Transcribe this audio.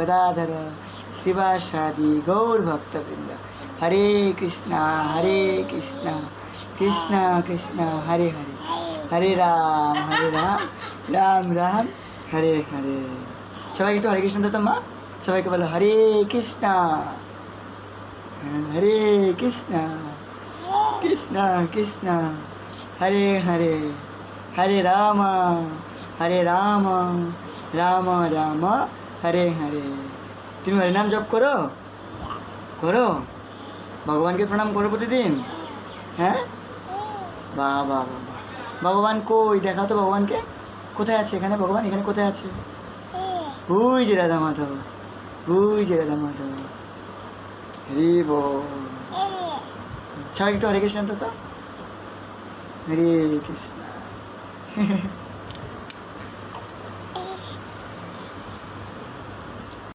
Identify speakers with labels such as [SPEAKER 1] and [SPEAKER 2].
[SPEAKER 1] গদাধর শিবাশাদি গৌর ভক্তবৃন্দ হরে কৃষ্ণ হরে কৃষ্ণ কৃষ্ণ কৃষ্ণ হরে হরে হরে রাম হরে রাম রাম রাম হরে হরে সবাই একটু হরে কৃষ্ণ দিতাম মা সবাইকে বলো হরে কৃষ্ণ হরে কৃষ্ণ কৃষ্ণ কৃষ্ণ হরে হরে হরে রাম হরে রাম রাম রাম হরে হরে তুমি হরিনাম জপ করো করো ভগবানকে প্রণাম করো প্রতিদিন হ্যাঁ বা বা বা ভগবান কই দেখাও তো ভগবানকে কোথায় আছে এখানে ভগবান এখানে কোথায় আছে ওই যে রাধা মাধব ওই যে রাধা মাধব হরি সবাই একটু হরে কৃষ্ণ তো হরে কৃষ্ণ